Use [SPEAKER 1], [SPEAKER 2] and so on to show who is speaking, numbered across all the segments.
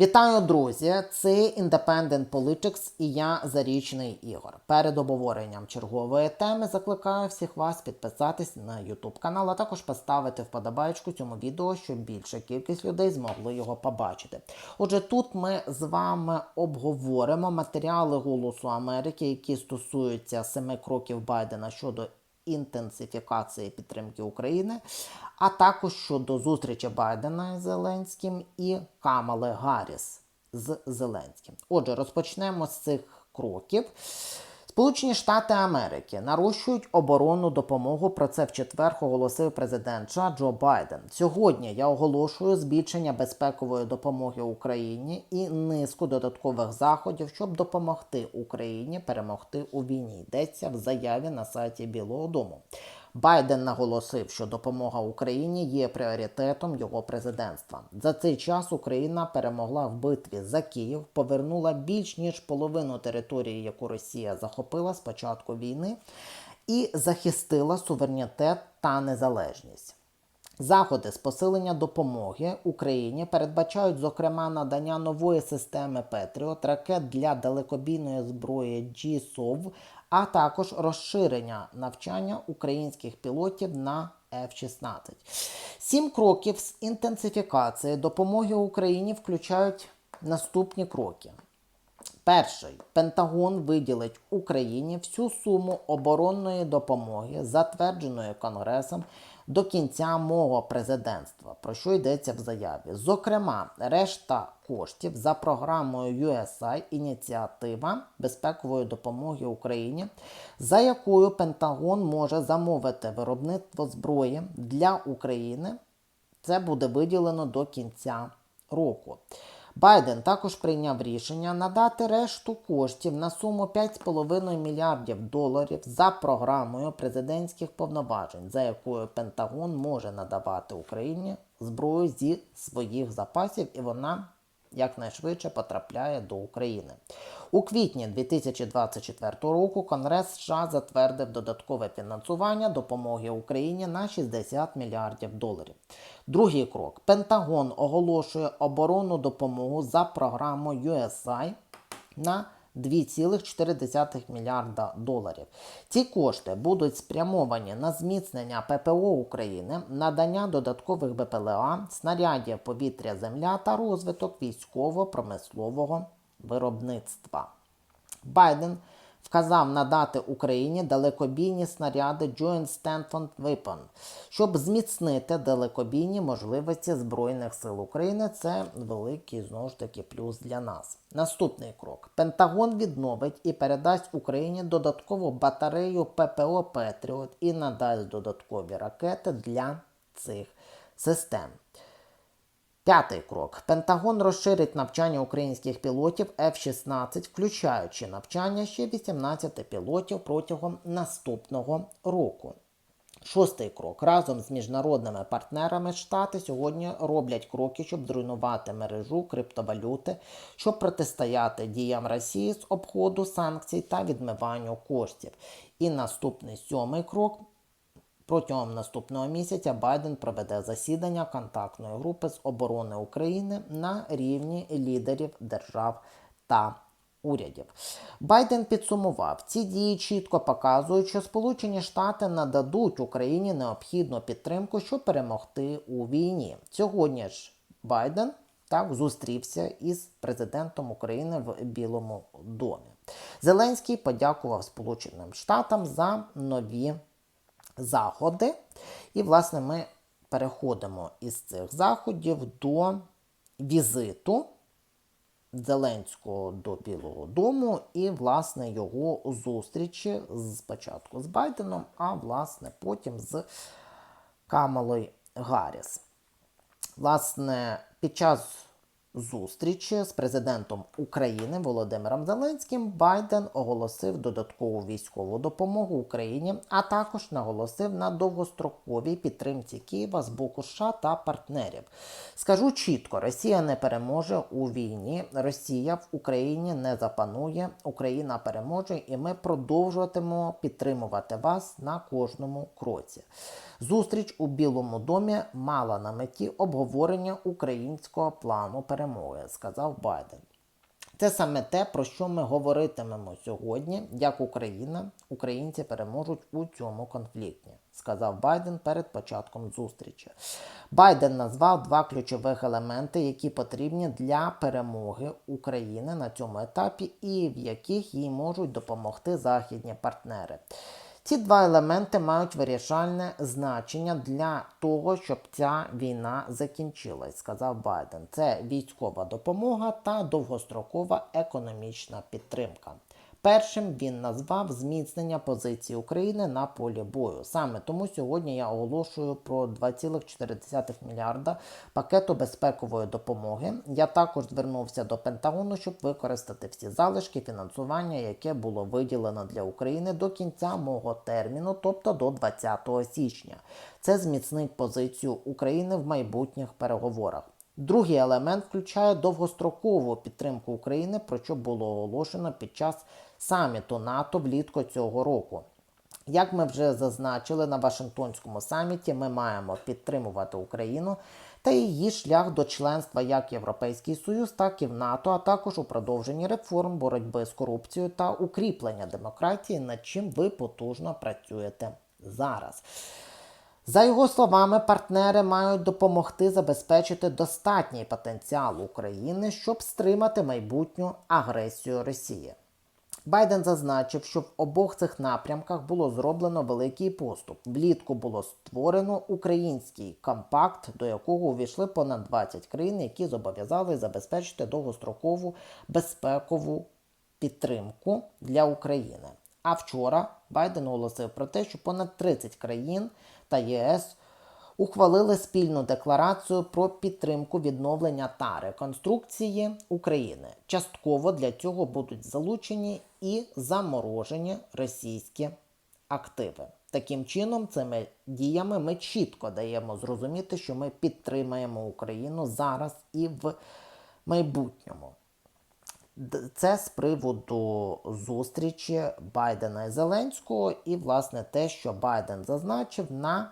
[SPEAKER 1] Вітаю, друзі! Це Independent Politics і я Зарічний Ігор. Перед обговоренням чергової теми закликаю всіх вас підписатись на YouTube канал, а також поставити вподобайку цьому відео, щоб більша кількість людей змогли його побачити. Отже, тут ми з вами обговоримо матеріали Голосу Америки, які стосуються семи кроків Байдена щодо інтенсифікації підтримки України, а також щодо зустрічі Байдена з Зеленським і Камали Гарріс з Зеленським. Отже, розпочнемо з цих кроків. Сполучені Штати Америки нарощують оборонну допомогу. Про це в четвер оголосив президент США Джо Байден. Сьогодні я оголошую збільшення безпекової допомоги Україні і низку додаткових заходів, щоб допомогти Україні перемогти у війні. Йдеться в заяві на сайті Білого Дому. Байден наголосив, що допомога Україні є пріоритетом його президентства. За цей час Україна перемогла в битві за Київ, повернула більш ніж половину території, яку Росія захопила з початку війни, і захистила суверенітет та незалежність. Заходи з посилення допомоги Україні передбачають, зокрема, надання нової системи Петріот, ракет для далекобійної зброї GSOV, а також розширення навчання українських пілотів на F-16. Сім кроків з інтенсифікації допомоги Україні включають наступні кроки. Перший Пентагон виділить Україні всю суму оборонної допомоги, затвердженої Конгресом до кінця мого президентства, про що йдеться в заяві. Зокрема, решта коштів за програмою USI ініціатива безпекової допомоги Україні, за якою Пентагон може замовити виробництво зброї для України. Це буде виділено до кінця року. Байден також прийняв рішення надати решту коштів на суму 5,5 мільярдів доларів за програмою президентських повноважень, за якою Пентагон може надавати Україні зброю зі своїх запасів, і вона якнайшвидше потрапляє до України. У квітні 2024 року Конгрес США затвердив додаткове фінансування допомоги Україні на 60 мільярдів доларів. Другий крок: Пентагон оголошує оборонну допомогу за програмою USI на 2,4 мільярда доларів. Ці кошти будуть спрямовані на зміцнення ППО України, надання додаткових БПЛА, снарядів повітря земля та розвиток військово-промислового виробництва. Байден вказав надати Україні далекобійні снаряди Joint Stanford Weapon, щоб зміцнити далекобійні можливості Збройних сил України. Це великий знову ж таки плюс для нас. Наступний крок: Пентагон відновить і передасть Україні додаткову батарею ППО Петріот і надасть додаткові ракети для цих систем. П'ятий крок. Пентагон розширить навчання українських пілотів F-16, включаючи навчання ще 18 пілотів протягом наступного року. Шостий крок. Разом з міжнародними партнерами Штати сьогодні роблять кроки, щоб зруйнувати мережу криптовалюти, щоб протистояти діям Росії з обходу санкцій та відмиванню коштів. І наступний сьомий крок Протягом наступного місяця Байден проведе засідання контактної групи з оборони України на рівні лідерів держав та урядів. Байден підсумував, ці дії чітко показують, що Сполучені Штати нададуть Україні необхідну підтримку, щоб перемогти у війні. Сьогодні ж Байден так зустрівся із президентом України в Білому домі. Зеленський подякував Сполученим Штатам за нові заходи. І, власне, ми переходимо із цих заходів до візиту Зеленського до Білого Дому і, власне, його зустрічі спочатку з Байденом, а власне потім з Камалою Гарріс. Власне, під час зустрічі з президентом України Володимиром Зеленським Байден оголосив додаткову військову допомогу Україні, а також наголосив на довгостроковій підтримці Києва з боку США та партнерів. Скажу чітко: Росія не переможе у війні, Росія в Україні не запанує, Україна переможе, і ми продовжуватимемо підтримувати вас на кожному кроці. Зустріч у Білому домі мала на меті обговорення українського плану перемоги перемоги, сказав Байден. Це саме те, про що ми говоритимемо сьогодні, як Україна, українці переможуть у цьому конфлікті, сказав Байден перед початком зустрічі. Байден назвав два ключових елементи, які потрібні для перемоги України на цьому етапі, і в яких їй можуть допомогти західні партнери. Ці два елементи мають вирішальне значення для того, щоб ця війна закінчилась, сказав Байден. Це військова допомога та довгострокова економічна підтримка. Першим він назвав зміцнення позиції України на полі бою. Саме тому сьогодні я оголошую про 2,4 мільярда пакету безпекової допомоги. Я також звернувся до Пентагону, щоб використати всі залишки фінансування, яке було виділено для України до кінця мого терміну, тобто до 20 січня. Це зміцнить позицію України в майбутніх переговорах. Другий елемент включає довгострокову підтримку України, про що було оголошено під час саміту НАТО влітку цього року. Як ми вже зазначили на Вашингтонському саміті, ми маємо підтримувати Україну та її шлях до членства як Європейський Союз, так і в НАТО, а також у продовженні реформ, боротьби з корупцією та укріплення демократії, над чим ви потужно працюєте зараз. За його словами, партнери мають допомогти забезпечити достатній потенціал України, щоб стримати майбутню агресію Росії. Байден зазначив, що в обох цих напрямках було зроблено великий поступ. Влітку було створено український компакт, до якого увійшли понад 20 країн, які зобов'язали забезпечити довгострокову безпекову підтримку для України. А вчора Байден оголосив про те, що понад 30 країн та ЄС ухвалили спільну декларацію про підтримку відновлення та реконструкції України. Частково для цього будуть залучені і заморожені російські активи. Таким чином, цими діями ми чітко даємо зрозуміти, що ми підтримаємо Україну зараз і в майбутньому. Це з приводу зустрічі Байдена і Зеленського, і, власне, те, що Байден зазначив на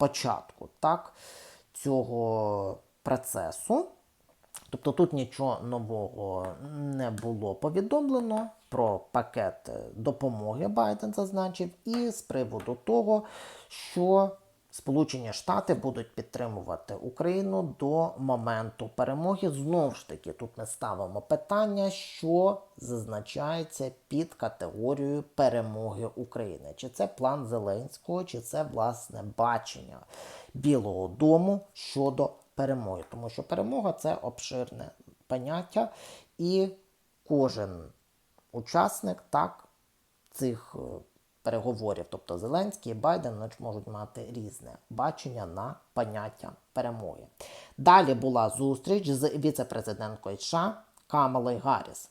[SPEAKER 1] початку так, цього процесу. Тобто тут нічого нового не було повідомлено про пакет допомоги Байден зазначив, і з приводу того, що Сполучені Штати будуть підтримувати Україну до моменту перемоги. Знову ж таки, тут ми ставимо питання, що зазначається під категорією перемоги України. Чи це план Зеленського, чи це власне бачення Білого Дому щодо перемоги. Тому що перемога це обширне поняття, і кожен учасник так цих е, переговорів, тобто Зеленський і Байден, можуть мати різне бачення на поняття перемоги. Далі була зустріч з віце-президенткою США Камалою Гарріс.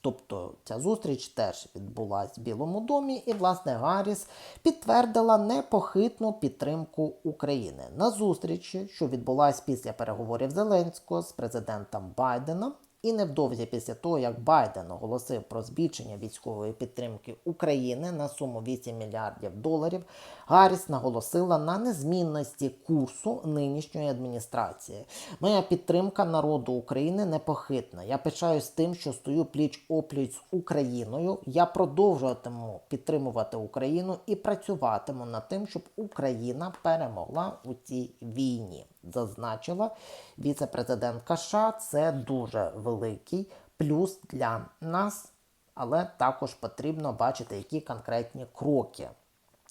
[SPEAKER 1] Тобто ця зустріч теж відбулася в Білому домі, і, власне, Гарріс підтвердила непохитну підтримку України на зустрічі, що відбулася після переговорів Зеленського з президентом Байденом. І невдовзі після того, як Байден оголосив про збільшення військової підтримки України на суму 8 мільярдів доларів, Гарріс наголосила на незмінності курсу нинішньої адміністрації. Моя підтримка народу України непохитна. Я пишаюсь тим, що стою пліч опліч з Україною. Я продовжуватиму підтримувати Україну і працюватиму над тим, щоб Україна перемогла у цій війні. Зазначила віце-президентка США. Це дуже великий плюс для нас, але також потрібно бачити, які конкретні кроки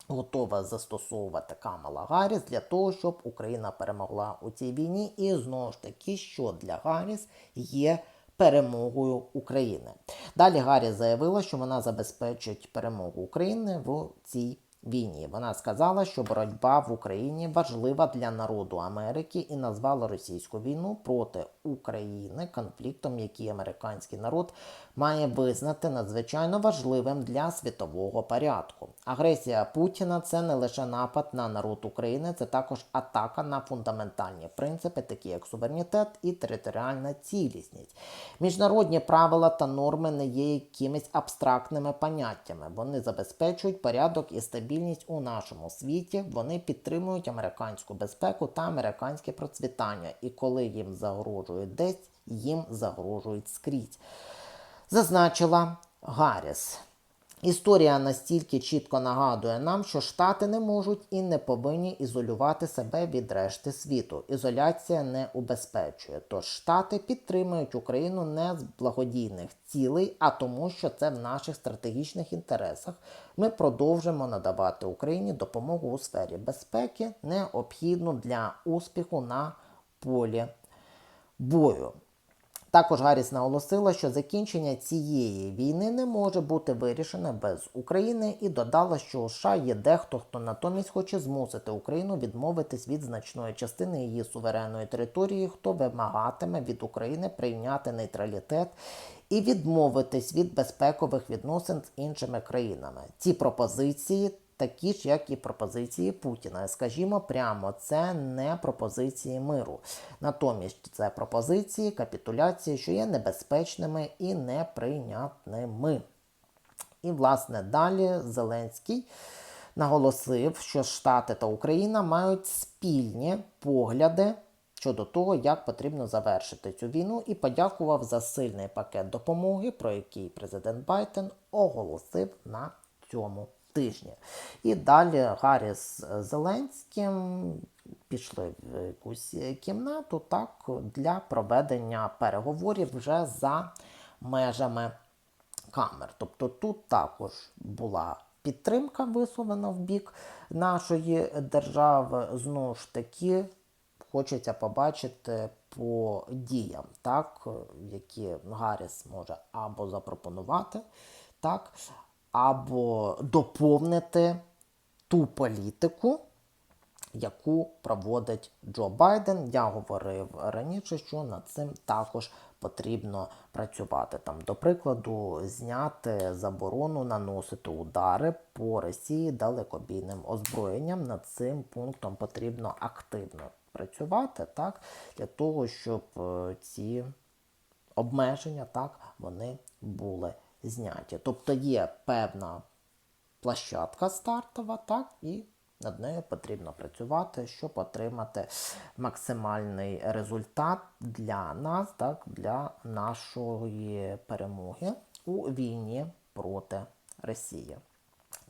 [SPEAKER 1] готова застосовувати Камала Гарріс для того, щоб Україна перемогла у цій війні. І знову ж таки, що для Гарріс є перемогою України. Далі Гарріс заявила, що вона забезпечить перемогу України в цій війні. Вона сказала, що боротьба в Україні важлива для народу Америки і назвала російську війну проти України конфліктом, який американський народ має визнати надзвичайно важливим для світового порядку. Агресія Путіна це не лише напад на народ України, це також атака на фундаментальні принципи, такі як суверенітет і територіальна цілісність. Міжнародні правила та норми не є якимись абстрактними поняттями. Вони забезпечують порядок і стабільність стабільність у нашому світі. Вони підтримують американську безпеку та американське процвітання. І коли їм загрожують десь, їм загрожують скрізь. Зазначила Гарріс. Історія настільки чітко нагадує нам, що Штати не можуть і не повинні ізолювати себе від решти світу. Ізоляція не убезпечує. Тож Штати підтримують Україну не з благодійних цілей, а тому, що це в наших стратегічних інтересах. Ми продовжимо надавати Україні допомогу у сфері безпеки, необхідну для успіху на полі бою. Також Гарріс наголосила, що закінчення цієї війни не може бути вирішене без України, і додала, що у США є дехто, хто натомість хоче змусити Україну відмовитись від значної частини її суверенної території, хто вимагатиме від України прийняти нейтралітет і відмовитись від безпекових відносин з іншими країнами. Ці пропозиції такі ж, як і пропозиції Путіна. Скажімо прямо, це не пропозиції миру. Натомість це пропозиції капітуляції, що є небезпечними і неприйнятними. І, власне, далі Зеленський наголосив, що Штати та Україна мають спільні погляди щодо того, як потрібно завершити цю війну, і подякував за сильний пакет допомоги, про який президент Байден оголосив на цьому тижні. І далі Гаррі з Зеленським пішли в якусь кімнату так, для проведення переговорів вже за межами камер. Тобто тут також була підтримка висловлена в бік нашої держави. Знову ж таки, хочеться побачити по діям, так, які Гарріс може або запропонувати, так, або доповнити ту політику, яку проводить Джо Байден. Я говорив раніше, що над цим також потрібно працювати. Там, до прикладу, зняти заборону наносити удари по Росії далекобійним озброєнням. Над цим пунктом потрібно активно працювати, так, для того, щоб е, ці обмеження так, вони були зняті. Тобто є певна площадка стартова, так, і над нею потрібно працювати, щоб отримати максимальний результат для нас, так, для нашої перемоги у війні проти Росії.